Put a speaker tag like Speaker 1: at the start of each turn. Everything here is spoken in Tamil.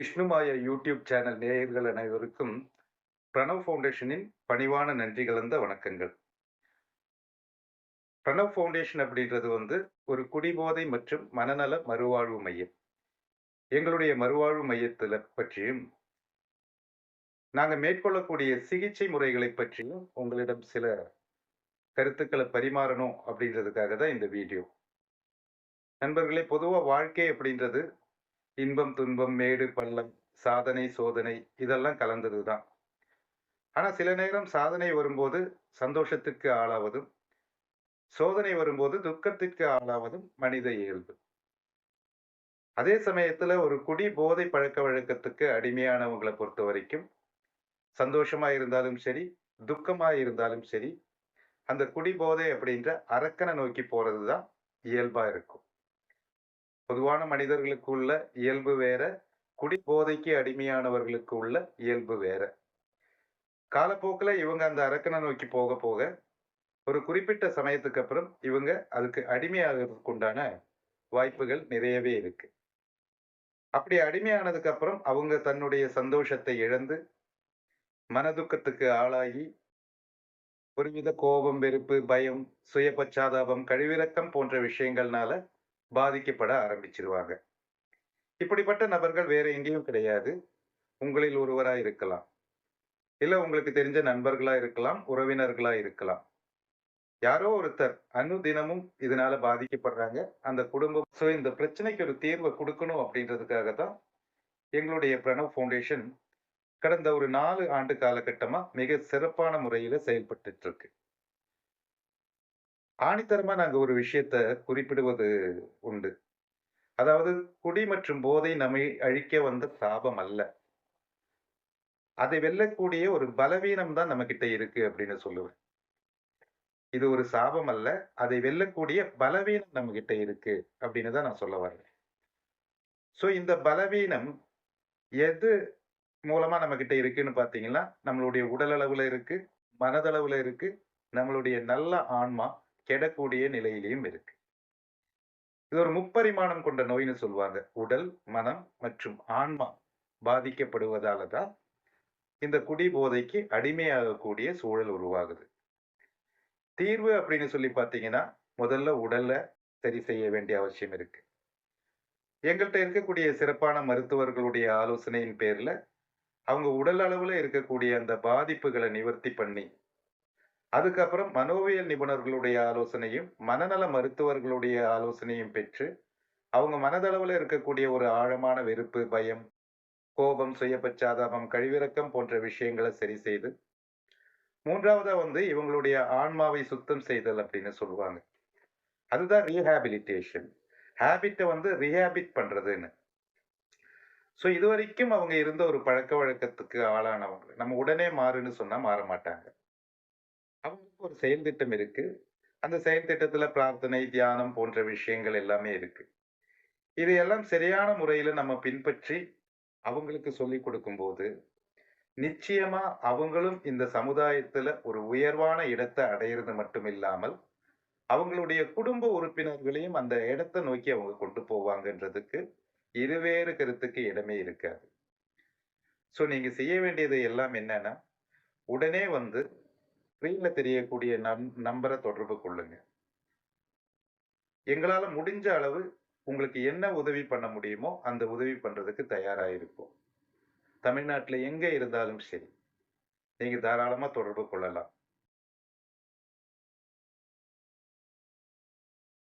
Speaker 1: விஷ்ணுமாயா யூடியூப் சேனல் நேயர்கள் அனைவருக்கும் பிரணவ் ஃபவுண்டேஷனின் பணிவான நன்றி கலந்த வணக்கங்கள். பிரணவ் ஃபவுண்டேஷன் அப்படின்றது வந்து ஒரு குடிபோதை மற்றும் மனநல மறுவாழ்வு மையம். எங்களுடைய மறுவாழ்வு மையத்தில் பற்றியும் நாங்கள் மேற்கொள்ளக்கூடிய சிகிச்சை முறைகளை பற்றியும் உங்களிடம் சில கருத்துக்களை பரிமாறணும் அப்படின்றதுக்காக தான் இந்த வீடியோ. நண்பர்களே பொதுவாக வாழ்க்கை அப்படின்றது இன்பம் துன்பம் மேடு பள்ளம் சாதனை சோதனை இதெல்லாம் கலந்தது தான் ஆனால் சில நேரம் சாதனை வரும்போது சந்தோஷத்துக்கு ஆளாவதும் சோதனை வரும்போது துக்கத்திற்கு ஆளாவதும் மனித இயல்பு. அதே சமயத்துல ஒரு குடி போதை பழக்க வழக்கத்துக்கு அடிமையானவங்களை பொறுத்த வரைக்கும் சந்தோஷமா இருந்தாலும் சரி துக்கமா இருந்தாலும் சரி அந்த குடி போதை அப்படின்ற அரக்கனை நோக்கி போறது தான் இயல்பா இருக்கும். பொதுவான மனிதர்களுக்கு உள்ள இயல்பு வேற குடி போதைக்கு அடிமையானவர்களுக்கு உள்ள இயல்பு வேற. காலப்போக்கில் இவங்க அந்த அரக்கனை நோக்கி போக போக ஒரு குறிப்பிட்ட சமயத்துக்கு அப்புறம் இவங்க அதுக்கு அடிமையாகிறதுக்கு உண்டான வாய்ப்புகள் நிறையவே இருக்கு. அப்படி அடிமையானதுக்கு அப்புறம் அவங்க தன்னுடைய சந்தோஷத்தை இழந்து மனதுக்கத்துக்கு ஆளாகி ஒருவித கோபம் வெறுப்பு பயம் சுய பச்சாதாபம் கழிவிறக்கம் போன்ற விஷயங்கள்னால பாதிக்கப்பட ஆரம்பிச்சிருவாங்க. இப்படிப்பட்ட நபர்கள் வேற எங்கேயும் கிடையாது. உங்களில் ஒருவரா இருக்கலாம். இல்ல உங்களுக்கு தெரிஞ்ச நண்பர்களா இருக்கலாம் உறவினர்களா இருக்கலாம். யாரோ ஒருத்தர் அனுதினமும் இதனால பாதிக்கப்படுறாங்க. அந்த குடும்பம் ஸோ இந்த பிரச்சனைக்கு ஒரு தீர்வை கொடுக்கணும் அப்படின்றதுக்காக தான் எங்களுடைய பிரணவ் ஃபவுண்டேஷன் கடந்த ஒரு நாலு ஆண்டு காலகட்டமாக மிக சிறப்பான முறையில் செயல்பட்டு இருக்கு. ஆணித்தரமா நாங்க ஒரு விஷயத்த குறிப்பிடுவது உண்டு. அதாவது குடி மற்றும் போதை நம்மை அழிக்க வந்த சாபம் அல்ல. அதை வெல்லக்கூடிய ஒரு பலவீனம் தான் நம்ம கிட்ட இருக்கு அப்படின்னு சொல்லுவேன். இது ஒரு சாபம் அல்ல. அதை வெல்லக்கூடிய பலவீனம் நம்ம கிட்ட இருக்கு அப்படின்னு தான் நான் சொல்ல வரேன். ஸோ இந்த பலவீனம் எது மூலமா நம்ம கிட்ட இருக்குன்னு பார்த்தீங்கன்னா நம்மளுடைய உடல் அளவுல இருக்கு மனதளவுல இருக்கு நம்மளுடைய நல்ல ஆன்மா கெடக்கூடிய நிலையிலையும் இருக்கு. இது ஒரு முப்பரிமாணம் கொண்ட நோய்னு சொல்லுவாங்க. உடல் மனம் மற்றும் ஆன்மா பாதிக்கப்படுவதால தான் இந்த குடி போதைக்கு அடிமையாகக்கூடிய சூழல் உருவாகுது. தீர்வு அப்படின்னு சொல்லி பார்த்தீங்கன்னா முதல்ல உடல்ல சரி செய்ய வேண்டிய அவசியம் இருக்கு. எங்கள்கிட்ட இருக்கக்கூடிய சிறப்பான மருத்துவர்களுடைய ஆலோசனையின் பேர்ல அவங்க உடல் அளவுல இருக்கக்கூடிய அந்த பாதிப்புகளை நிவர்த்தி பண்ணி அதுக்கப்புறம் மனோவியல் நிபுணர்களுடைய ஆலோசனையும் மனநல மருத்துவர்களுடைய ஆலோசனையும் பெற்று அவங்க மனதளவில் இருக்கக்கூடிய ஒரு ஆழமான வெறுப்பு பயம் கோபம் சுயபச்சாதாபம் கழிவிறக்கம் போன்ற விஷயங்களை சரி செய்து மூன்றாவதா வந்து இவங்களுடைய ஆன்மாவை சுத்தம் செய்தல் அப்படின்னு சொல்லுவாங்க. அதுதான் ரீஹாபிலிட்டேஷன் ஹேபிட்டை வந்து ரீஹாபிட் பண்றதுன்னு. ஸோ இது வரைக்கும் அவங்க இருந்த ஒரு பழக்க வழக்கத்துக்கு ஆளானவங்க. நம்ம உடனே மாறுன்னு சொன்னா மாற மாட்டாங்க. ஒரு செயல் திட்டம் இருக்கு. அந்த செயல் திட்டத்துல பிரார்த்தனை தியானம் போன்ற விஷயங்கள் எல்லாமே இருக்கு. இது எல்லாம் சரியான முறையில நம்ம பின்பற்றி அவங்களுக்கு சொல்லி கொடுக்கும்போது நிச்சயமா அவங்களும் இந்த சமுதாயத்துல ஒரு உயர்வான இடத்தை அடையிறது மட்டும் இல்லாமல் அவங்களுடைய குடும்ப உறுப்பினர்களையும் அந்த இடத்தை நோக்கி அவங்க கொண்டு போவாங்கன்றதுக்கு இருவேறு கருத்துக்கு இடமே இருக்காது. ஸோ நீங்க செய்ய வேண்டியது எல்லாம் என்னன்னா உடனே வந்து ஸ்க்ரீன்ல தெரியக்கூடிய நம் நம்பரை தொடர்பு கொள்ளுங்க. எங்களால முடிஞ்ச அளவு உங்களுக்கு என்ன உதவி பண்ண முடியுமோ அந்த உதவி பண்றதுக்கு தயாராக இருப்போம். தமிழ்நாட்டில் எங்க இருந்தாலும் சரி நீங்க தாராளமா தொடர்பு கொள்ளலாம்.